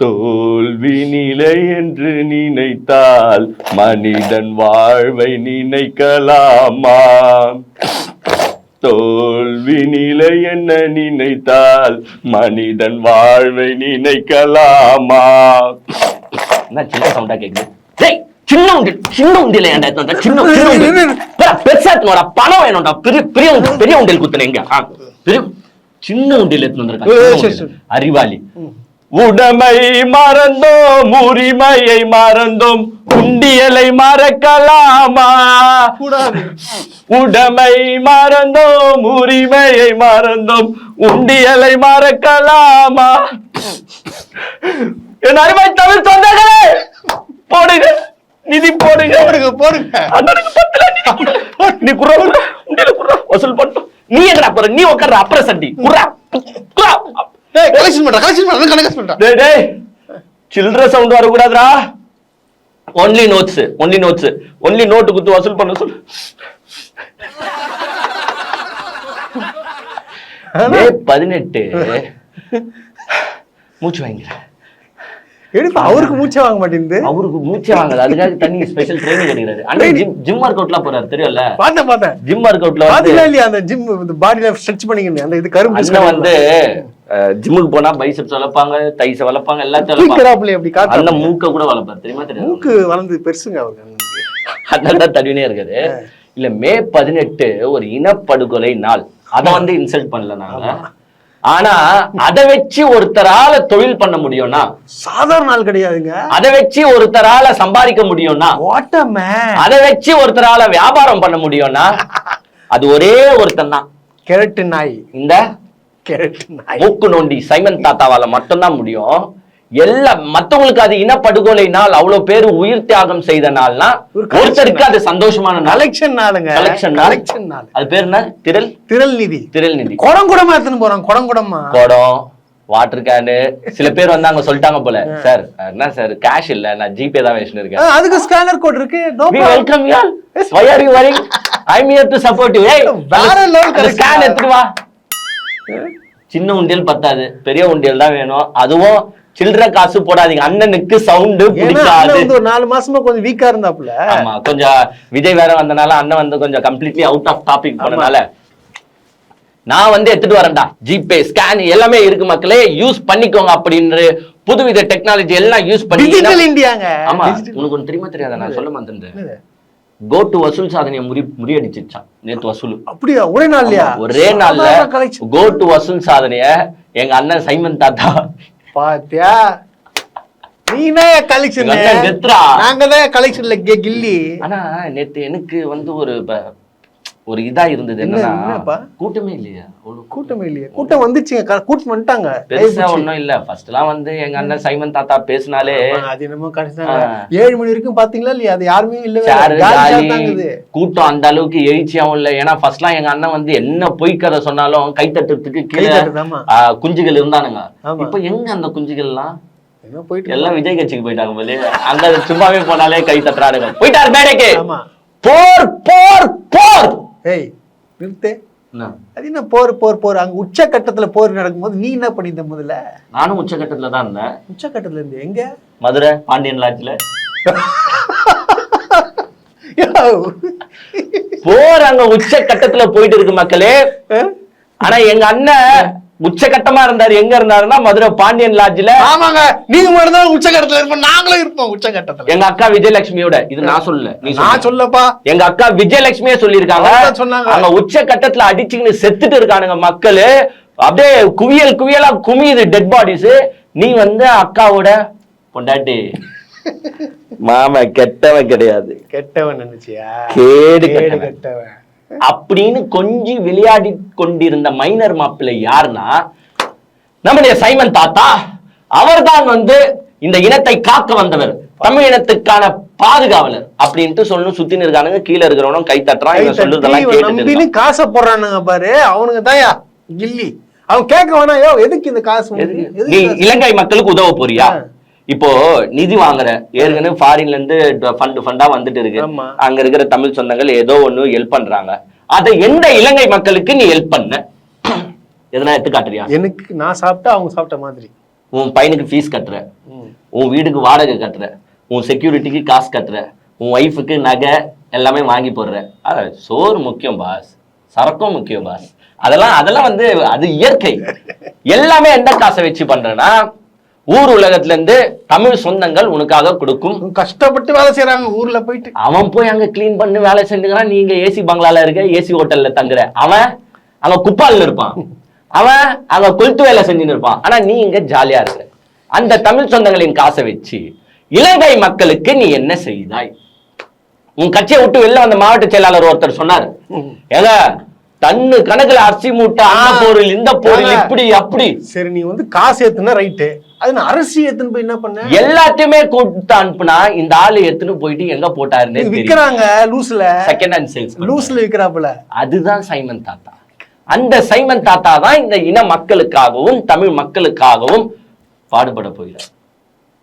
தோல்வி நிலை என்று நினைத்தால் மனிதன் வாழ்வை நினைக்கலாமா தோல்வி நிலை என்ன நினைத்தால் மனிதன் வாழ்வை நினைக்கலாமா சின்ன சவுண்டா கேக்குது டேய் சின்ன உண்டி சின்ன உண்டியில ஏன்டா எடுத்து வந்த? சின்ன சின்ன உண்டியல். போடா, பெருசா எடுத்துனோடா பணம் வேணும்டா பெரிய பெரிய உண்டி- பெரிய உண்டியல் குத்துன எங்க ஆ, பெரிய சின்ன உண்டியல் எடுத்து வந்திருக்கா ஏய், சின்ன சரி, உண்டியல். சரி. அறிவாளி உடமை மறந்தோம் உரிமையை மறந்தோம். உண்டியலை மறக்கலாமா? உடமை. மறந்தோம் உரிமையை மறந்தோம். உண்டியலை மறக்கலாமா? என் அருமை தமிழ் சொந்தங்களே போடுங்க. நிதி போடுங்க. போடுங்க போடுங்க. அண்ணனுக்கு பத்துல. நீ குர்ரா உண்டியல குர்ரா வசூல் பண்ணிட்டோம். நீ எங்கடா போற? நீ உட்கார்ற அப்புறம் சண்டி. குர்ரா குர்ரா டேய் கலெக்ஷன் பண்றா கலெக்ஷன் பண்றா கலெக்ஷன் பண்றா டேய் டேய் சில்லற sound வரக்கூடாதுடா. Only notes only notes only note குத்து வசூல் பண்ண சொல்லு. பதினெட்டு. மூச்சு வாங்கிக்கிறேன். எடுப்பா அவருக்கு மூச்சே வாங்க மாட்டேங்குது? அவருக்கு மூச்சு வாங்கல அதுக்காக தனி ஸ்பெஷல் ட்ரைனிங் எடுக்கிறாரு. அண்ணா ஜிம் ஜிம் ஒர்க் அவுட்லாம் போறாரு தெரியும்ல? பார்த்தேன் பார்த்தேன். ஜிம் ஒர்க் அவுட்ல பாத்தீங்களா இல்லையா அந்த ஜிம் இந்த பாடியில ஸ்ட்ரெச் பண்ணிக்கணும் அந்த இது கரும்பு வந்து ஜிம்முக்கு போனா பைசப்ஸ் வளர்ப்பாங்க தைஸ் வளர்ப்பாங்க எல்லாத்தையும் வளர்ப்பாங்க. தூக்கிறாப்புல அப்படி காட்டு அண்ணன் மூக்க கூட வளர்ப்பாரு தெரியுமா தெரியாது? மூக்கு வளர்ந்து பெருசுங்க அவருக்கு அதனால தான் தடுவினே இருக்காது. இல்ல மே பதினெட்டு ஒரு இனப்படுகொலை நாள். அத வந்து இன்சல்ட் பண்ணல நாங்க. ஆனா அதை வச்சு ஒருத்தரால தொழில் பண்ண முடியும்னா? சாதாரண ஆள் கிடையாதுங்க. அதை வச்சு ஒருத்தரால சம்பாதிக்க முடியும்னா? அதை வச்சு ஒருத்தரால வியாபாரம் பண்ண முடியும்னா? அது ஒரே ஒருத்தன் தான். கெரட்டு நாய். இந்த மூக்கு நோண்டி சைமன் தாத்தாவால மட்டும்தான் முடியும். எல்லா மத்தவங்களுக்கு அது இனப்படுகொலை நாள் அவ்வளவு பேர் உயிர் தியாகம் செய்த நாள்னா ஒருத்தருக்கு அது சந்தோஷமான நாள். நாளுங்க. நாள். கலெக்ஷன் நாள். அது பேர் என்ன? திரள்? திரள் நிதி. திரள் நிதி. குடம் குடமா எடுத்துன்னு போறான் குடம் குடமா. குடம் வாட்டர் கேனு சில பேர் வந்து அங்க சொல்லிட்டாங்க போல. சார் என்ன சார் கேஷ் இல்ல நான் ஜிபே தான் வச்சுன்னு இருக்கேன். அதுக்கு ஸ்கேனர் கோட் இருக்கு. Welcome you all. Why are you worrying? I'm here to support you. Hey வேற collection ஸ்கேன். எடுத்துட்டு வா. சின்ன உண்டியல் பத்தாது பெரிய உண்டியல் தான் வேணும். அதுவும் சில்லற காசு போடாதீங்க. அண்ணனுக்கு சவுண்டு பிடிக்காது. ஒரு நாலு மாசமா கொஞ்சம் வீக்கா இருந்தாப்புல. ஆமா கொஞ்சம் விஜய் வேற வந்தனால அண்ணன் வந்து கொஞ்சம் கம்ப்ளீட்லி அவுட் ஆஃப் டாபிக் போனனால. நான் வந்து எடுத்துட்டு வரேன்டா. ஜிபே ஸ்கேன் எல்லாமே இருக்கு மக்களே. யூஸ் பண்ணிக்கோங்க அப்படின்ற புதுவித டெக்னாலஜி எல்லாம் யூஸ் பண்ணி டிஜிட்டல் இந்தியாங்க ஆமா உனக்கு ஒன்று தெரியுமா தெரியாதா? நான் சொல்ல மாட்டேன் என்னது? கோ டு வசூல் சாதனையை முறி முறியடிச்சிருச்சான். நேத்து வசூல். அப்படியா? ஒரே நாள்லயா? ஒரே நாள்ல சாதாரண collection. கோ டு வசூல் சாதனைய எங்க அண்ணன் சைமன் தாத்தா. பாத்தியா? நீனே கலெக்ஷன். நாங்க தான் கலெக்ஷன்ல கில்லி. ஆனா நேத்து எனக்கு வந்து ஒரு ஒரு இதா இருந்தது என்ன- என்னன்னா? கூட்டமே இல்லையா. கூட்டமே. இல்லையே. கூட்டம் வந்துச்சுங்க. கூட்டம் வந்துட்டாங்க. பெருசா ஒண்ணும் இல்ல. ஃபர்ஸ்ட் எல்லாம் வந்து எங்க அண்ணன் சைமன் தாத்தா பேசினாலே அது என்னமோ கடைசி ஏழு மணி வரைக்கும் பாத்தீங்களா இல்லையா? அது யாருமே இல்ல. கூட்டம் அந்த அளவுக்கு எழுச்சியாவும் இல்ல. ஏன்னா ஃபர்ஸ்ட்லாம் எங்க அண்ணன் வந்து என்ன பொய் கதை சொன்னாலும் கை தட்டுறதுக்கு கீழே குஞ்சுகள் இருந்தானுங்க. இப்ப எங்க அந்த என்ன போயிட்டு எல்லாம் விஜய் கட்சிக்கு போயிட்டாங்க போல அங்க சும்மாவே போனாலே கை தட்டுறானுங்க. போயிட்டாரு மேடைக்கு. போர் போர் போர்! ஏய் நிறுத்து? அது என்ன போர் போர் போர்? அங்க உச்சக்கட்டத்துல போர் நடக்கும்போது நீ என்ன பண்ணியிருந்த முதல்ல? நானும் உச்சகட்டத்துல தான் இருந்தேன். உச்சக்கட்டத்துல இருந்து எங்க? மதுரை பாண்டியன் லாட்ஜ்ல. போர் அங்க உச்சகட்டத்துல போயிட்டு இருக்கு மக்களே. ஆனா எங்க அண்ணன் உச்சகட்டமா இருந்தாரு. எங்க இருந்தாருன்னா மதுரை பாண்டியன் லாட்ஜ்ல ஆமாங்க. நீங்க மட்டும் தான் உச்சக்கட்டத்துல இருப்போம். நாங்களும் இருப்போம் உச்சக்கட்டத்துல எங்க அக்கா விஜயலட்சுமியோட. இது நான் சொல்லல. நீ நான் சொல்லு. சொல்லப்பா. எங்க அக்கா விஜயலட்சுமியே சொல்லியிருக்காங்க. சொன்னாங்க. அங்க உச்ச கட்டத்துல அடிச்சுக்கின்னு செத்துட்டு இருக்கானுங்க மக்களு. அப்படியே குவியல் குவியலா குமியுது டெட் பாடிஸ் நீ வந்து அக்காவோட பொண்டாட்டி. மாமா கெட்டவன் கிடையாது. கெட்டவன் நினைச்சியா? கேடு கேடு கெட்டவன். அப்படின்னு கொஞ்சம் விளையாடி கொண்டிருந்த மைனர் மாப்பிள்ளை யாருன்னா நம்முடைய சைமன் தாத்தா. அவர்தான் வந்து இந்த இனத்தை காக்க வந்தவர். தமிழ் இனத்துக்கான பாதுகாவலர் அப்படின்ட்டு சொல்லணும். சுத்தின்னு இருக்கானுங்க கீழே இருக்கிறவனும் கை தட்டுறான் இவன் சொல்றதெல்லாம். காசை போடுறானுங்க பாரு. அவனுங்க தான்யா கில்லி. அவன் கேட்க வேணாம் எதுக்கு இந்த காசு? இலங்கை மக்களுக்கு உதவ போறியா. இப்போ நிதி வாங்குற ஏற்கனவே ஃபாரின்ல இருந்து ஃபண்ட் ஃபண்டா வந்துட்டு இருக்கு. அங்க இருக்கிற தமிழ் சொந்தங்கள் ஏதோ ஒண்ணு ஹெல்ப் பண்றாங்க. அதை எந்த இலங்கை மக்களுக்கு நீ ஹெல்ப் பண்ண? எதனா எடுத்து காட்டுறியா எனக்கு நான் சாப்பிட்டா அவங்க சாப்பிட்ட மாதிரி. உன் பையனுக்கு ஃபீஸ் கட்டுற. உன் வீட்டுக்கு வாடகை கட்டுற. உன் செக்யூரிட்டிக்கு காசு கட்டுற. உன் ஒய்ஃபுக்கு நகை எல்லாமே வாங்கி போடுற. அத சோறு முக்கியம் பாஸ் சரக்கும் முக்கியம் பாஸ் அதெல்லாம் அதெல்லாம் வந்து அது இயற்கை. எல்லாமே எந்த காசை வச்சு பண்றேன்னா ஊர் உலகத்துல இருந்து தமிழ் சொந்தங்கள் உனக்காக கொடுக்கும். கஷ்டப்பட்டு வேலை செய்யறாங்க ஊர்ல போயிட்டு. அவன் போய் அங்க க்ளீன் பண்ணி வேலை செஞ்சுக்கிறான். நீங்க ஏசி பங்களால இருக்க ஏசி ஹோட்டல்ல தங்குற. அவன் அங்க குப்பால்ல இருப்பான். அவன் அங்க கொளுத்து வேலை செஞ்சுன்னு இருப்பான். ஆனா நீ இங்க ஜாலியா இருக்க. அந்த தமிழ் சொந்தங்களின் காசை வச்சு இலங்கை மக்களுக்கு நீ என்ன செய்தாய்? உன் கட்சியை விட்டு வெளில வந்த மாவட்ட செயலாளர் ஒருத்தர் சொன்னார். ஏங்க டன்னு கணக்குல அரிசி மூட்டை அந்த பொருள் இந்த பொருள். இப்படி அப்படி. சரி நீ வந்து காசு ஏத்துனா ரைட்டு அது அரிசி ஏத்துன்னு போய் என்ன பண்ண? எல்லாத்தையுமே கூப்பிட்டு அனுப்புனா இந்த ஆளு எடுத்துன்னு போயிட்டு எங்க போட்டாருன்னே விக்கிறாங்க லூஸ்ல. செகண்ட் ஹேண்ட் சேல்ஸ் லூஸ்ல விக்கிறாப்புல. அதுதான் சைமன் தாத்தா. அந்த சைமன் தாத்தா தான் இந்த இன மக்களுக்காகவும் தமிழ் மக்களுக்காகவும் பாடுபட போகிறார்.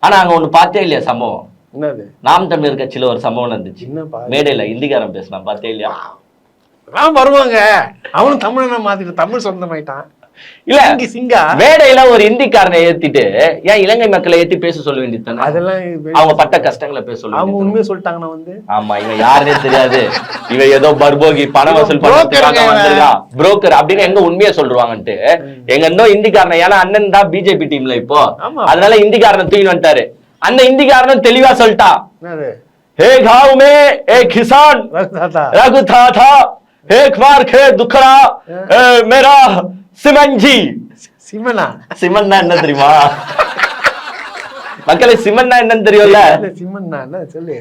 ஆனா அங்க ஒண்ணு பார்த்தே இல்லையா சம்பவம்? என்னது? நாம் தமிழர் கட்சியில ஒரு சம்பவம் நடந்துச்சு. என்னப்பா? மேடையில இந்திக்காரன் பேசலாம் பார்த்தே இல்லையா? வருவாங்க. அவனும் தமிழனை மாத்திட்டு தமிழ் சொந்தமாயிட்டான். இல்ல சிங்கி சிங்கா மேடையில ஒரு இந்திக்காரனை ஏத்திட்டு ஏன் இலங்கை மக்களை ஏத்தி பேச சொல்ல வேண்டியது தானே அதெல்லாம் வெளி- அவங்க பட்ட கஷ்டங்களை பேச சொல்ல அவங்க வேண்டியது உண்மையை சொல்லிட்டாங்கன்னா வந்து ஆமா இவன் யாருன்னே தெரியாது இவன் ஏதோ பர்போகி பண வசூல் பண்றதுக்காக broker வந்திருக்கான் புரோக்கர் அப்படின்னு எங்க உண்மையை சொல்றாங்கன்ட்டு எங்க இருந்தோ இந்திக்காரன் ஏன்னா அண்ணன் தான் பிஜேபி டீம்ல இப்போ ஆமா. அதனால இந்திக்காரனை தூக்கி வந்துட்டாரு அந்த இந்திக்காரனும் தெளிவா சொல்லிட்டான் என்னது हे गांव में एक किसान ரகு தாத்தா रग था था एक बार खे दुखड़ा ए, मेरा सिमंजी சிமனா சிமன்னா என்ன தெரியுமா மக்களே சிமன்னா என்னன்னு தெரியும்ல இல்ல, சிமன்னா என்ன சொல்லு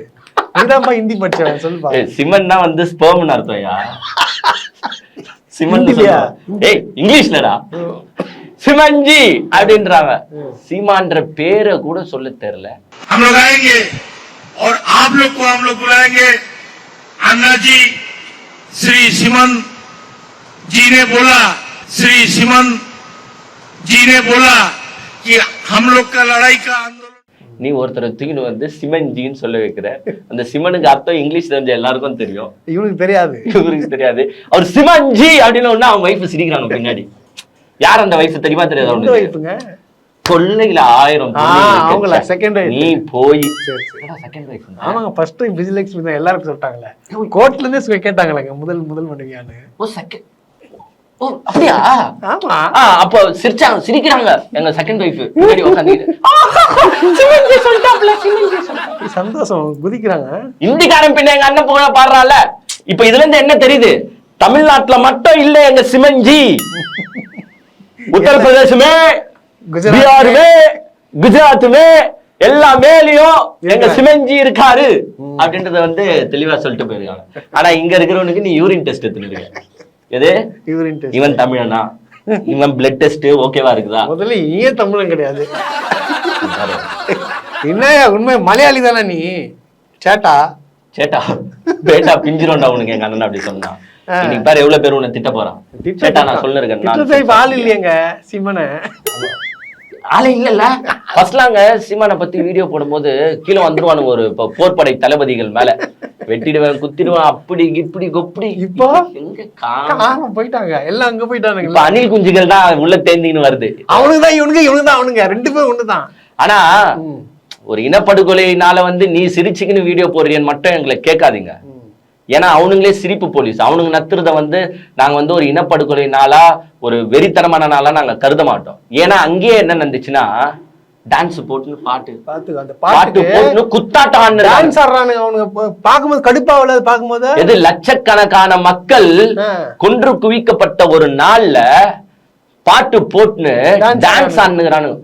நீதான்ப்பா ஹிந்தி படிச்சவன் சொல்லுப்பா ஏய், சிமன்னா வந்து ஸ்பெர்ம்னு அர்த்தம்யா சிமன் ஹிந்திலயா? ஏய் இங்கிலீஷ்லடா சிமன்ஜி அப்படின்றாங்க சீமான்ற பேரை கூட சொல்ல தெரியல हम लोग आएंगे और आप लोग को हम लोग बुलाएंगे अन्ना जी श्री सिमन जी ने बोला श्री सिमन जी ने बोला कि हम लोग का लड़ाई का आंदोलन நீ ஒருத்தரை தூக்கின்னு வந்து சிமன்ஜின்னு சொல்ல வைக்கிற அந்த சிமனுக்கு அர்த்தம் இங்கிலீஷ் தெரிஞ்ச எல்லாருக்கும் தெரியும் இவனுக்கு தெரியாது இவருக்கு தெரியாது அவர் சிமன்ஜி அப்படின்னு ஒண்ணு அவங்க வைஃப் சிரிக்கிறாங்க பின்னாடி யார் அந்த வைஃப் தெரியுமா தெரியாது எந்த அவனுக்கு வைப்புங்க கொள்ளையில ஆயிரம் ஆ, பொண்ணுங்க அவங்களா? கிடைச்சா. second wife. நீ போய் சரி சரி செகண்ட் வைஃப் ஆமாங்க ஃபர்ஸ்ட் டைம் விஜிலக்ஷ்மி தான் எல்லாருக்கும் சொல்லிட்டாங்களே கோர்ட்ல இருந்தே சொ- கேட்டாங்களேங்க முதல் முதல் மனைவியான்னு ஓ செகண்ட் ஓ அப்படியா? ஆமா. ஆ அப்போ சிரிச்சாங்க சிரிக்கிறாங்க எங்க செகண்ட் வைஃப் முன்னாடி உட்காந்துக்கிட்டு சிமன்ஜி சொல்லிட்டாப்ல சிமன்ஜி சொல்லிட்டாப்ல. சந்தோஷம் குதிக்கிறாங்க. இந்திக்காரன் பின்ன எங்க அண்ணன் புகழ பாடுறான்ல. இப்ப இதுல இருந்து என்ன தெரியுது? தமிழ்நாட்டுல மட்டும் இல்ல எங்க சிமன்ஜி உத்தரப்பிரதேசமே பீகாருமே குஜராத்துமே எல்லா மேலயும் எங்க இருக்காரு. சிமன்ஜி இருக்காரு. அப்படின்றத வந்து தெளிவா சொல்லிட்டு போயிருக்காங்க. ஆனா இங்க இருக்கிறவனுக்கு நீ யூரின் டெஸ்ட் எடுத்துருக்க எது. இவன் தமிழனா? இவன் பிளட் டெஸ்ட் ஓகேவா இருக்குதா? முதல்ல ஏன் தமிழன் கிடையாது. என்னய்யா உண்மை மலையாளி தானே நீ? சேட்டா? சேட்டா? பேட்டா பிஞ்சிரோண்டா உனக்கு எங்க அண்ணன் அப்படி சொன்னா. ஆ. இன்னைக்கு பாரு எவ்வளவு பேர் உன்னை திட்ட போறான்? சேட்டா நான் சொல்லிருக்கேன் ஆள் இல்லையேங்க சிம்மனை ஆளே இல்லல்ல ஃபர்ஸ்ட்லாங்க சீமானை பத்தி வீடியோ போடும்போது கீழே வந்துருவானுங்க ஒரு இப்ப போர்ப்படை தளபதிகள் மேல. வெட்டிடுவேன் குத்திடுவேன் அப்படி இப்படி கொப்படி. இப்போ? எங்க காணோம். போயிட்டாங்க. எல்லாம் அங்க இப்ப போயிட்டானுங்க அணில் குஞ்சுகள் தான் உள்ள தேந்தின்னு வருது. அவனுக்கு தான் இவனுக்கு இவனுக்கு தான் அவனுங்க. ரெண்டு பேரும் ஒண்ணுதான் ஆனா ஒரு இனப்படுகொலையினால வந்து நீ சிரிச்சுக்கின்னு வீடியோ போடுறியன்னு மட்டும் எங்களை கேட்காதீங்க. ஏன்னா அவனுங்களே சிரிப்பு போலீஸ். அவனுங்க நத்துறத வந்து நாங்க வந்து ஒரு இனப்படுகொலை நாளா ஒரு வெறித்தனமான நாளா நாங்க கருத மாட்டோம். ஏன்னா அங்கேயே என்ன நடந்துச்சுன்னா டான்ஸ் போட்டுன்னு பாட்டு. அந்த பாட்டு பாட்டுக்கு போட்டுன்னு குத்தாட்டம். டான்ஸ் ஆடுறானுங்க அவனுங்க. பா- பார்க்கும்போது கடுப்பாவல அது பார்க்கும்போது. எது லட்சக்கணக்கான மக்கள். கொன்று குவிக்கப்பட்ட ஒரு நாள்ல பாட்டு போட்டுன்னு டான்ஸ் ஆடுனுங்கிறானுங்க.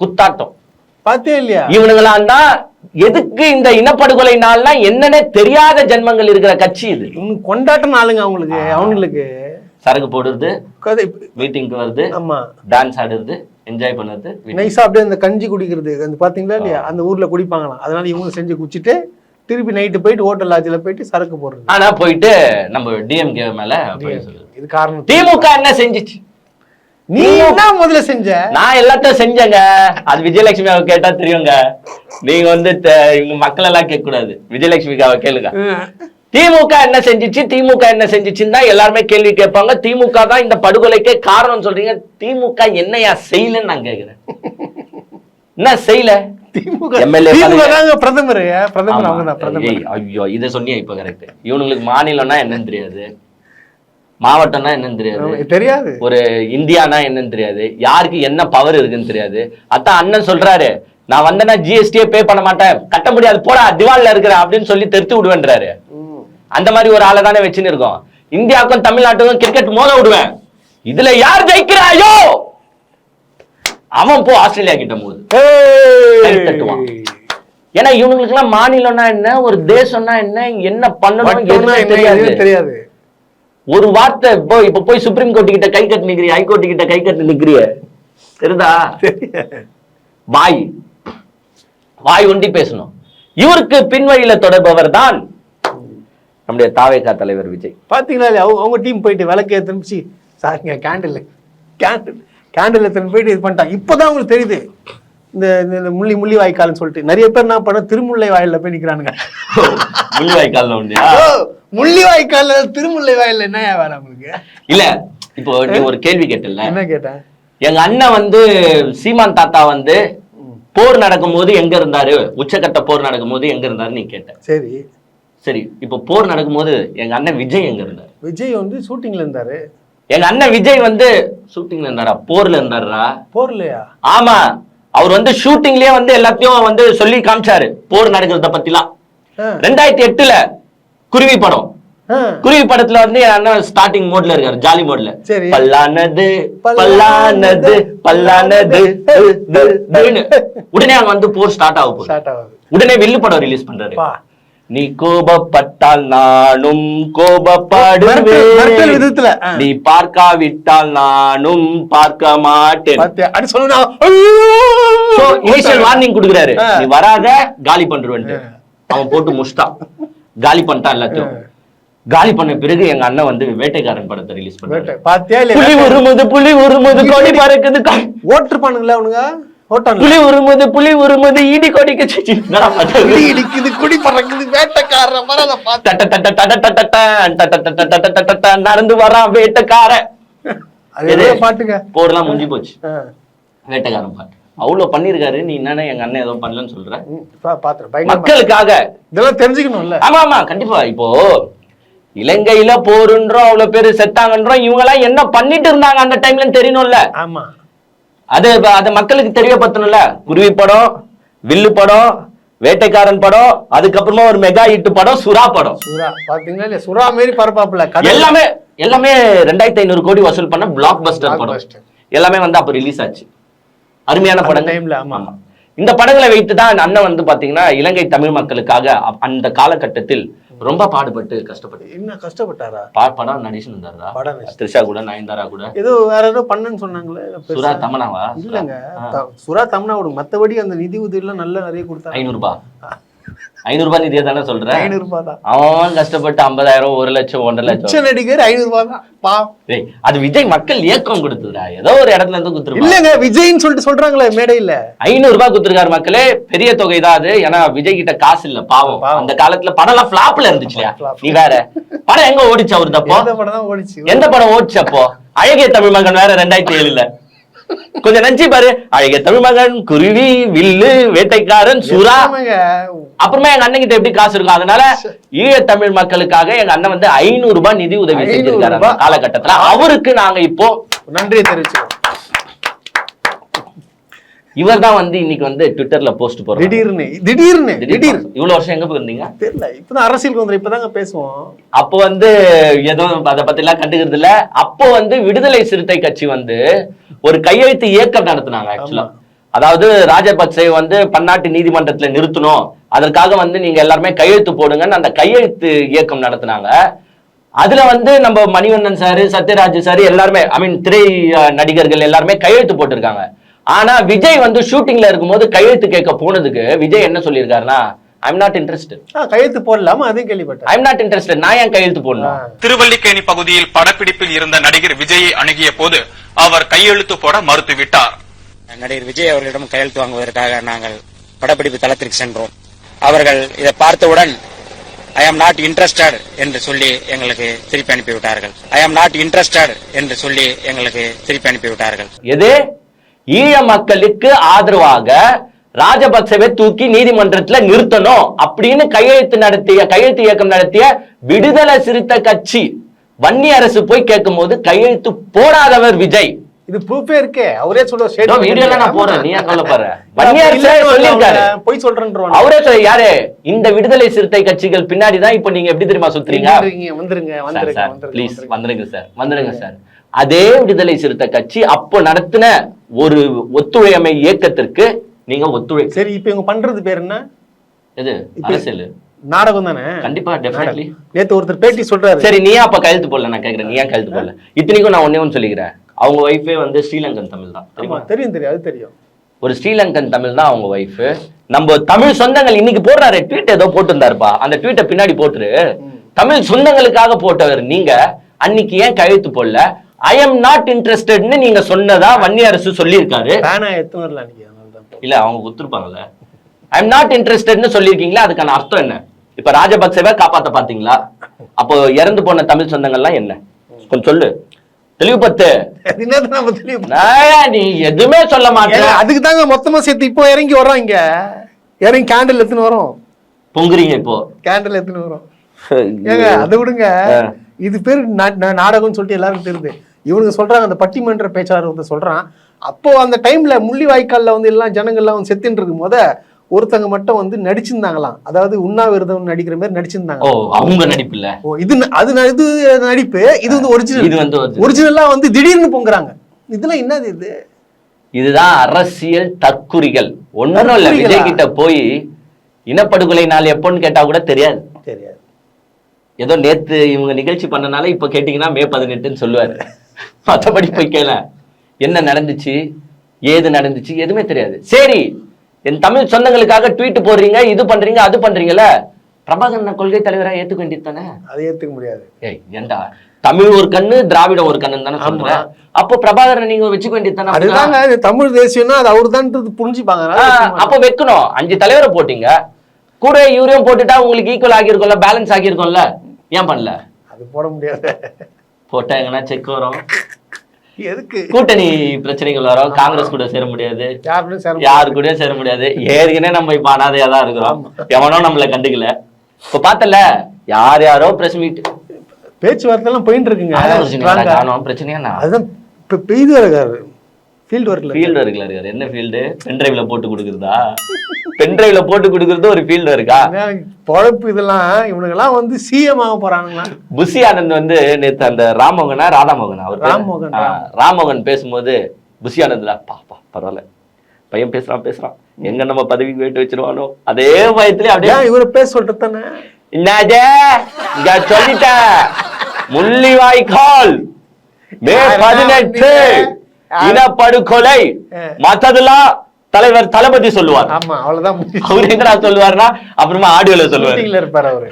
குத்தாட்டம். பார்த்தே இல்லையா? இவனுங்களாம் தான் எதுக்கு இந்த இனப்படுகொலை நாள்னா என்னன்னே தெரியாத ஜென்மங்கள் இருக்கிற கட்சி இது. இவனுக்கு கொண்டாட்ட நாளுங்க அவங்களுக்கு அவங்களுக்கு. சரக்கு போடுறது மீட்டிங்க்கு வருது ஆமா. டான்ஸ் ஆடுறது என்ஜாய் பண்ணுறது நைஸா அப்படியே அந்த கஞ்சி குடிக்கிறது அந்த பாத்தீங்களா இல்லையா? அந்த ஊர்ல குடிப்பாங்களாம். அதனால இவங்க செஞ்சு குடிச்சிட்டு திருப்பி நைட்டு போயிட்டு ஹோட்டல் லாட்ஜில் போயிட்டு சரக்கு போடுறது. ஆனா போயிட்டு நம்ம டிஎம்கே மேல இது காரணம். திமுக என்ன செஞ்சுச்சு? நீ என்ன முதல்ல செஞ்ச? நான் எல்லாத்தையும் செஞ்சேங்க. அது விஜயலட்சுமி அவ கேட்டா தெரியுங்க. நீங்க வந்து இவங்க மக்கள் எல்லாம் கேட்க கூடாது விஜயலட்சுமிக்கு அவ கேளுங்க. திமுக என்ன செஞ்சுச்சு? திமுக என்ன செஞ்சுச்சுன்னு தான் எல்லாருமே கேள்வி கேட்பாங்க. திமுக தான் இந்த படுகொலைக்கே காரணம் சொல்றீங்க. திமுக என்னையா செய்யலன்னு நான் கேக்குறேன் என்ன செய்யல? பிரதமர். ஐயோ இத சொன்னியா இப்ப கரெக்ட் இவனுங்களுக்கு மாநிலம்னா என்னன்னு தெரியாது. மாவட்டம்னா என்னன்னு தெரியாது. தெரியாது. ஒரு இந்தியானா என்னன்னு தெரியாது. யாருக்கு என்ன பவர் இருக்குன்னு தெரியாது. அதான் அண்ணன் சொல்றாரு நான் வந்தேன்னா ஜிஎஸ்டியே பே பண்ண மாட்டேன். கட்ட முடியாது. போடா திவால்ல இருக்கிறேன் அப்படின்னு சொல்லி தெரித்து விடுவேன்றாரு. அந்த மாதிரி ஒரு ஆளை தானே வச்சுன்னு இருக்கோம். இந்தியாவுக்கும் தமிழ்நாட்டுக்கும் கிரிக்கெட் மோத விடுவேன். இதுல யார் ஜெயிக்கிறாயோ? அவன் போ ஆஸ்திரேலியா கிட்ட தட்டுவான். ஏன்னா இவங்களுக்கு எல்லாம் மாநிலம்னா என்ன? ஒரு தேசம்னா என்ன? என்ன பண்ணணும்? தெரியாது. ஒரு வார்த்தை இப்போ இப்ப போய் சுப்ரீம் கோர்ட் கிட்ட கை கட்டு நிக்கிறிய? ஹைகோர்ட் கிட்ட கை கட்டு நிக்கிறிய? தெரியாது? வாய். வாய் ஒண்டி பேசணும். இவருக்கு பின்வழியில தொடர்பவர் தான் நம்முடைய தாவேகா தலைவர் விஜய். பாத்தீங்களா? அவங்க அவங்க டீம் போயிட்டு விளக்கு ஏத்துனுச்சு சாரிங்க கேண்டில் கேண்டில் கேண்டில் எடுத்துன்னு போயிட்டு இது பண்ணிட்டாங்க. இப்போதான் உங்களுக்கு தெரியுது. இந்த முள்ளி முள்ளி வாய்க்கால்னு சொல்லிட்டு. நிறைய பேர் என்ன பண்ண திருமுல்லை வாயில்ல போய் நிக்கிறானுங்க. முள்ளிவாய்க்கால்ல ஒண்ணியா? ஓ, முள்ளி வாய்க்கால்ல திருமுல்லை வாயில்ல என்ன உங்களுக்கு? இல்ல இப்போ நீ ஒரு கேள்வி கேட்டல என்ன கேட்டேன் எங்க அண்ணன் வந்து சீமான் தாத்தா வந்து போர் நடக்கும்போது எங்க இருந்தாரு? உச்சக்கட்ட போர் நடக்கும்போது எங்க இருந்தாரு நீ கேட்ட. சரி. சரி இப்போ போர் நடக்கும்போது எங்க அண்ணன் விஜய் எங்க இருந்தாரு? விஜய் வந்து ஷூட்டிங்ல இருந்தாரு. எங்க அண்ணன் விஜய் வந்து ஷூட்டிங்ல இருந்தாரா? போர்ல இருந்தாரா? போர்லையா? ஆமா அவர் வந்து ஷூட்டிங்லயே வந்து எல்லாத்தையும் வந்து சொல்லி காமிச்சாரு போர் நடக்கிறத பத்திலாம். ரெண்டாயிரத்தி எட்டுல குருவி படம். குருவி படத்துல வந்து அண்ணன் ஸ்டார்டிங் மோட்ல இருக்காரு ஜாலி மோட்ல. பல்லானது பல்லானது பல்லானது. உடனே அங்க வந்து போர் ஸ்டார்ட் ஆக போகுது. ஸ்டார்ட் ஆகுது. உடனே வில்லு படம் ரிலீஸ் பண்றாரு. நீ கோபப்பட்டால் நானும் கோபப்படுவேன். விதத்துல. நீ பார்க்காவிட்டால் நானும் பார்க்க மாட்டேன். இனிஷியல் வார்னிங் கொடுக்குறாரு. நீ வராத காலி பண்றேன்ட்டு அவன் போட்டு முஷ்டான் காலி பண்ணிட்டான் எல்லாத்தையும் காலி பண்ண பிறகு எங்க அண்ணன் வந்து வேட்டைக்காரன் படத்தை ரிலீஸ் பண்ணாரு புலி உருமுது புலி உருமுது கொடி பறக்குது கா- ஓட்டிருப்பானுங்களா அவனுங்க புலி உருமுது புலி உருமுது இடி கொடிக்கு இடிக்குது குடி பறக்குது வேட்டைக்காரன் நடந்து வரான் வேட்டைக்காரன் பாட்டுங்க போர்லாம் முடிஞ்சு போச்சு. வேட்டைக்காரன் பாட்டு அவ்வளவு பண்ணிருக்காரு. நீ என்னன்னா எங்க அண்ணன் ஏதோ பண்ணலன்னு சொல்ற? ம், பா- பாத்துறேன். பயங்கரமா மக்களுக்காக. இதெல்லாம் தெரிஞ்சுக்கணும்ல? ஆமா ஆமா கண்டிப்பா. இப்போ இலங்கையில போருன்றோம் அவ்வளவு பேரு செத்தாங்கன்றோம் இவங்க எல்லாம் என்ன பண்ணிட்டு இருந்தாங்க அந்த டைம்ல தெரியணும்ல? ஆமா. அது அது மக்களுக்கு தெரியப்படுத்தணும்ல? குருவி படம் வில்லு படம் வேட்டைக்காரன் படம் அதுக்கப்புறமா ஒரு மெகா ஹிட் படம் சுறா படம். சுறா பாத்தீங்களா இல்லையா? சுறா மாரி பரப்பாப்புல எல்லாமே எல்லாமே ரெண்டாயிரத்தி ஐநூறு கோடி வசூல் பண்ண பிளாக் பஸ்டர் படம். எல்லாமே வந்து அப்ப ரிலீஸ் ஆச்சு. அருமையான படங்கள். டைம்ல ஆமா. இந்த படங்களை வைத்து தான் அண்ணன் வந்து பாத்தீங்கன்னா இலங்கை தமிழ் மக்களுக்காக அந்த காலகட்டத்தில் ரொம்ப பாடுபட்டு கஷ்டப்பட்டு. என்ன கஷ்டப்பட்டாரா? படம் நடிச்சு இருந்தாரா படம். த்ரிஷா கூட நயன்தாரா கூட. ஏதோ வேற ஏதோ பண்ணன்னு சொன்னாங்களே. சுரா தமனாவா? இல்லங்க. த- சுறா தமிழ்னா விடுங்க மத்தபடி அந்த நிதி உதவி எல்லாம் நல்லா நிறைய கொடுத்தாங்க. ஐநூறு ரூபாய் ஐநூறு ரூபாய் நிதியை தானே சொல்ற ஐநூறு ரூபாய் தான். அவன் கஷ்டப்பட்டு ஐம்பதாயிரம் ஒரு லட்சம் ஒன்றரை லட்சம். நடிகர் ஐநூறு ரூபாய் தான் பா அது விஜய் மக்கள் இயக்கம் கொடுத்ததுடா. ஏதோ ஒரு இடத்துல இருந்து குத்துருப்பா இல்லங்க விஜய்ன்னு சொல்லிட்டு சொல்றாங்களே மேடையில ஐநூறு ரூபாய் குத்துருக்காரு மக்களே பெரிய தொகை தான் அது. ஏன்னா விஜய் கிட்ட காசு இல்ல பாவம். அந்த காலத்துல படம் எல்லாம் பிளாப்ல இருந்துச்சு. நீ வேற. படம் எங்க ஓடிச்சு அவரு தப்போ எந்த படம் தான் ஓடிச்சு? எந்த படம் ஓடிச்சு அப்போ? அழகிய தமிழ் மகன் வேற ரெண்டாயிரத்தி ஏழுல. கொஞ்சம் நினைச்சு பாரு. அழகிய தமிழ் மகன் குருவி வில்லு வேட்டைக்காரன் சுறா. அப்புறமா எங்க அண்ணன் கிட்ட எப்படி காசு இருக்கும் அதனால ஈழ தமிழ் மக்களுக்காக எங்க அண்ணன் வந்து ஐநூறு ரூபாய் நிதி உதவி 500 செஞ்சிருக்காரு. காலகட்டத்துல. அவருக்கு நாங்க இப்போ நன்றியை தெரிவிச்சுக்கோம் இவர் தான் வந்து இன்னைக்கு வந்து ட்விட்டர்ல போஸ்ட் போடுறாரு. திடீர்னு திடீர்னு திடீர் இவ்வளவு வருஷம் எங்க போயிருந்தீங்க தெரியல. இப்பதான் அரசியலுக்கு வந்துடும் இப்பதாங்க பேசுவோம். அப்போ வந்து எதுவும் அதை பத்தி எல்லாம் கண்டுக்கிறது இல்ல அப்போ வந்து விடுதலை சிறுத்தை கட்சி வந்து ஒரு கையெழுத்து இயக்கம் நடத்துனாங்க ஆக்சுவலா அதாவது ராஜபக்சே வந்து பன்னாட்டு நீதிமன்றத்துல நிறுத்தணும். அதற்காக வந்து நீங்க எல்லாருமே கையெழுத்து போடுங்கன்னு அந்த கையெழுத்து இயக்கம் நடத்துனாங்க. அதுல வந்து நம்ம மணிவண்ணன் சாரு சத்யராஜ் சார் எல்லாருமே ஐ மீன் திரை நடிகர்கள் எல்லாருமே கையெழுத்து போட்டிருக்காங்க. ஆனா விஜய் வந்து ஷூட்டிங்ல இருக்கும்போது கையெழுத்து கேட்க போனதுக்கு விஜய் என்ன சொல்லியிருக்காருன்னா ஐம் நாட் இன்ட்ரெஸ்டட் கையெழுத்து போடலாமா? அதையும் கேள்விப்பட்டேன். ஐம் நாட் இன்ட்ரெஸ்டட் நான் ஏன் கையெழுத்து போடணும்? திருவல்லிக்கேணி பகுதியில் படப்பிடிப்பில் இருந்த நடிகர் விஜயை அணுகிய போது அவர் கையெழுத்து போட மறுத்துவிட்டார். நடிகர் விஜய் அவர்களிடம் கையெழுத்து வாங்குவதற்காக நாங்கள் படப்பிடிப்பு தளத்திற்கு சென்றோம். அவர்கள் இதை பார்த்தவுடன் ஐ ஆம் நாட் இன்ட்ரெஸ்டட் என்று சொல்லி எங்களுக்கு திருப்பி அனுப்பி விட்டார்கள் ஐ ஆம் நாட் இன்ட்ரெஸ்டட் என்று சொல்லி எங்களுக்கு திருப்பி அனுப்பி விட்டார்கள் எது? ஈழ மக்களுக்கு ஆதரவாக ராஜபக்சவை தூக்கி நீதிமன்றத்துல நிறுத்தணும் அப்படின்னு கையெழுத்து நடத்திய கையெழுத்து இயக்கம் நடத்திய விடுதலை சிறுத்தை கட்சி வன்னி அரசு போய் கேட்கும் போது கையெழுத்து போடாதவர் விஜய். இது ப்ரூஃபே இருக்கே. அவரே இதோ வீடியோல நான் போறேன் நீ வன்னி அரசே சொல்லியிருக்காரு. போய் சொல்றேன் அவரே சொல்ல யாரு? இந்த விடுதலை சிறுத்தை கட்சிகள் பின்னாடி தான் இப்ப நீங்க எப்படி தெரியுமா சுத்துறீங்க? வந்துருங்க வந்துருங்க ப்ளீஸ். வந்துருங்க சார் வந்துருங்க சார். அதே விடுதலை சிறுத்தை கட்சி அப்போ நடத்தின ஒரு ஒத்துழையாமை இயக்கத்திற்கு நீங்க ஒத்துழை சரி இப்போ இவங்க பண்றது பேர் என்ன? எது? அரசியல். நாடகம் தானே? கண்டிப்பா டெஃபினெட்லி நேத்து ஒருத்தர் பேட்டி சொல்றாரு. சரி நீ அப்ப கையெழுத்து போடல நான் கேக்குறேன். நீ ஏன் கையெழுத்து போடல. இத்தனைக்கும் நான் ஒண்ணே ஒன்று சொல்லிக்கிறேன். அவங்க ஒய்ஃபே வந்து ஸ்ரீலங்கன் தமிழ் தான். தெரியுமா? தெரியும் தெரியும் அது தெரியும். ஒரு ஸ்ரீலங்கன் தமிழ் தான் அவங்க ஒய்ஃப் நம்ம தமிழ் சொந்தங்கள் இன்னைக்கு போடுறாரு. ட்வீட் ஏதோ போட்டிருந்தாருப்பா. அந்த ட்வீட்டை பின்னாடி போட்டுரு. தமிழ் சொந்தங்களுக்காக போட்டவர் நீங்க. அன்னைக்கு ஏன் கையெழுத்து போடல? ஐ எம் நாட் இன்ட்ரெஸ்டட்னு நீங்க சொன்னதா வன்னி அரசு சொல்லியிருக்காரு. இல்ல அவங்க கொடுத்துருப்பாங்கல்ல ஐ எம் நாட் இன்ட்ரெஸ்டட்னு சொல்லியிருக்கீங்களா? அதுக்கான அர்த்தம் என்ன? இப்ப ராஜபக்சேவை காப்பாத்த பாத்தீங்களா அப்போ இறந்து போன தமிழ் சொந்தங்கள்லாம் என்ன? கொஞ்சம் சொல்லு. தெளிவுபத்து நீ எதுவுமே சொல்ல மாட்டேன் அதுக்கு தாங்க மொத்தமா சேர்த்து இப்போ இறங்கி வரோம் இங்க. இறங்கி கேண்டில் எத்தனை வரும் பொங்குறீங்க இப்போ. கேண்டில் எத்தனை வரும் ஏங்க அதை விடுங்க. இது பேர் நாடகம்னு சொல்லிட்டு எல்லாருக்கும் தெரியுது. இவனுங்க சொல்றாங்க அந்த பட்டிமன்ற பேச்சாளர் வந்து சொல்றான் அப்போ அந்த டைம்ல முள்ளி வாய்க்கால்ல வந்து எல்லாம் ஜனங்கள்லாம் வந்து செத்துன்னு இருக்கும் போத ஒருத்தங்க மட்டும் வந்து நடிச்சிருந்தாங்களாம். அதாவது உண்ணாவிரதம் நடிக்கிற மாதிரி நடிச்சிருந்தாங்க. ஓ அவங்க நடிப்பு இல்ல ஓ இது அது இது நடிப்பு இது வந்து இது ஒரிஜினல் வந்து ஒரு- ஒரிஜினலா வந்து திடீர்னு பொங்குறாங்க. இதெல்லாம் என்னது இது? இதுதான் அரசியல் தற்குறிகள். ஒண்ணும் இல்ல? விஜய் கிட்ட போய் இனப்படுகொலை நாள் எப்போன்னு கேட்டா கூட தெரியாது. தெரியாது. ஏதோ நேத்து இவங்க நிகழ்ச்சி பண்ணனால இப்ப கேட்டீங்கன்னா மே பதினெட்டுன்னு சொல்லுவாரு. மத்தபடி போய் கேள. என்ன நடந்துச்சு? ஏது நடந்துச்சு? எதுவுமே தெரியாது. சரி என் தமிழ் சொந்தங்களுக்காக ட்வீட் போடுறீங்க இது பண்றீங்க அது பண்றீங்கல்ல. பிரபாகரன் கொள்கை தலைவரா ஏத்துக்க வேண்டியது தானே அதை ஏத்துக்க முடியாது. ஏய் ஏண்டா? தமிழ் ஒரு கண்ணு திராவிடம் ஒரு கண்ணு தானே சொல்ற? ஆமா. அப்போ பிரபாகரன் நீங்க வச்சுக்க வேண்டியது தானே அதுதாங்க தமிழ் தேசியம்னா அது அவர் தான் புரிஞ்சுப்பாங்க அப்போ வைக்கணும். அஞ்சு தலைவரை போட்டீங்க. கூட இவரையும் போட்டுட்டா உங்களுக்கு ஈக்குவல் ஆகியிருக்கும்ல பேலன்ஸ் ஆகியிருக்கும்ல. ஏன் பண்ணல. அது போட முடியாது. போட்டா எங்கன்னா செக் வரும். எதுக்கு? கூட்டணி பிரச்சனைகள் வரும். காங்கிரஸ் கூட சேர முடியாது. யாரு கூட சேர முடியாது. ஏற்கனவே நம்ம இப்ப அனாதையா தான் இருக்கிறோம் எவனோ நம்மள கண்டுக்கல. இப்ப பார்த்தல யார் யாரோ பிரஸ் மீட் பேச்சுவார்த்தை எல்லாம் போயிட்டு இருக்குங்க பிரச்சனையா? அதுதான் இப்ப பெய்து இருக்காரு ஃபீல்டு ஒர்க்ல ஃபீல்டு இருக்குல்ல இருக்காரு. என்ன ஃபீல்டு பென்டிரைவ்ல போட்டு கொடுக்குறதா? பென்டிரைவ்ல போட்டு கொடுக்குறது ஒரு ஃபீல்டு இருக்கா பொழப்பு இதெல்லாம்? இவனுங்கெல்லாம் வந்து சிஎம் ஆக போறானுங்களா? புஷி ஆனந்த் வந்து நேத்து அந்த ராமோகனா ராதாமோகனா அவர் ஆ, ராமோகன் பேசும்போது புஷி ஆனந்த்ல பாப்பா பரவாயில்ல. பையன் பேசுறான் பேசுறான். எங்க நம்ம பதவிக்கு போயிட்டு வச்சிருவானோ? அதே பயத்திலே அப்படியே இவரை பேச சொல்லிட்டு தானே? என்னது? இங்க சொல்லிட்டேன். முள்ளிவாய்க்கால் மே பதினெட்டு? இனப்படுகொலை. மத்ததெல்லாம் தலைவர் தளபதி சொல்லுவார் ஆமா அவ்வளவுதான். அவர் என்னடா சொல்லுவாருன்னா அப்புறமா ஆடியோல சொல்லுவாரு இருப்பாரு அவரு.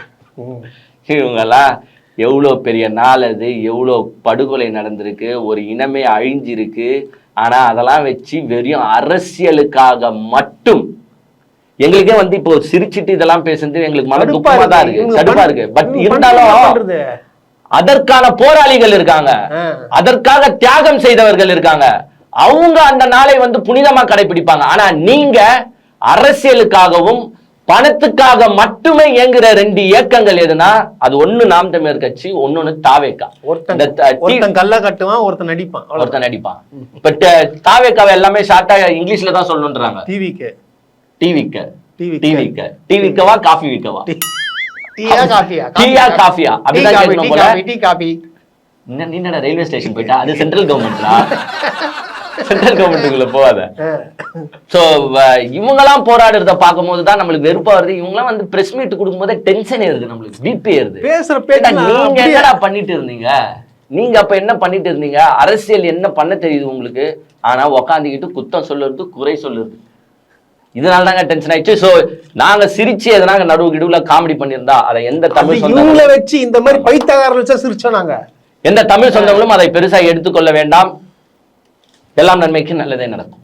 இவங்கெல்லாம் எவ்வளோ பெரிய நாள் அது எவ்வளோ படுகொலை நடந்திருக்கு ஒரு இனமே அழிஞ்சிருக்கு ஆனா அதெல்லாம் வச்சு வெறும் அரசியலுக்காக மட்டும் எங்களுக்கே வந்து இப்போ சிரிச்சிட்டு இதெல்லாம் பேசுறது எங்களுக்கு மன கடுப்பா துக்கமா தான் இருக்கு. கடுப்பா இருக்கு பட் இருந்தாலும்? அதற்கான போராளிகள் இருக்காங்க. அதற்காக தியாகம் செய்தவர்கள் இருக்காங்க. அவங்க அந்த நாளை வந்து புனிதமா கடைபிடிப்பாங்க. ஆனா நீங்க அரசியலுக்காகவும் பணத்துக்காக மட்டுமே இயங்குற ரெண்டு இயக்கங்கள் எதுனா அது ஒண்ணு நாம் தமிழர் கட்சி ஒன்னொன்னு தாவேக்கா. ஒருத்தன் கல்ல கட்டுவான் ஒருத்தன் நடிப்பான். ஒருத்தன் நடிப்பான். பட் தாவேக்காவை எல்லாமே ஷார்ட்டா இங்கிலீஷ்ல தான் சொல்லணுன்றாங்க. டிவிக்கு. டிவிக்க. டிவி டிவிக்க. டிவிக்கவா காஃபி விக்கவா? டீயா காஃபியா? டீயா, காஃபியா? அப்படிதான் கேட்கணும் டீ போல. நீ என்னடா ரயில்வே ஸ்டேஷன் போயிட்டா? அது சென்ட்ரல் கவர்மெண்ட்ரா சென்ட்ரல் கவர்மெண்ட்டுக்குள்ள போகாத. சோ இவங்கெல்லாம் போராடுறத பார்க்கும்போது தான் நம்மளுக்கு வெறுப்பா வருது. இவங்கலாம் வந்து பிரஸ் மீட் கொடுக்கும்போது டென்ஷன் ஏறுது நம்மளுக்கு பிபி ஏறுது. பேசுற நீங்க என்னடா பண்ணிட்டு இருந்தீங்க? நீங்க அப்ப என்ன பண்ணிட்டு இருந்தீங்க? அரசியல் என்ன பண்ண தெரியுது உங்களுக்கு? ஆனா உக்காந்துக்கிட்டு குத்தம் சொல்லுறது குறை சொல்லுறது. இதனால தாங்க டென்ஷன் ஆயிடுச்சு. சோ நாங்க சிரிச்சு எதனாங்க நடுவு கிடுவுல காமெடி பண்ணியிருந்தா அதை எந்த தமிழ் இவங்கள வச்சு இந்த மாதிரி பைத்தகாரம் வச்சா சிரிச்சோம் நாங்க. எந்த தமிழ் சொந்தங்களும் அதை பெருசா எடுத்துக்கொள்ள வேண்டாம். எல்லாம் நன்மைக்கு நல்லதே நடக்கும்.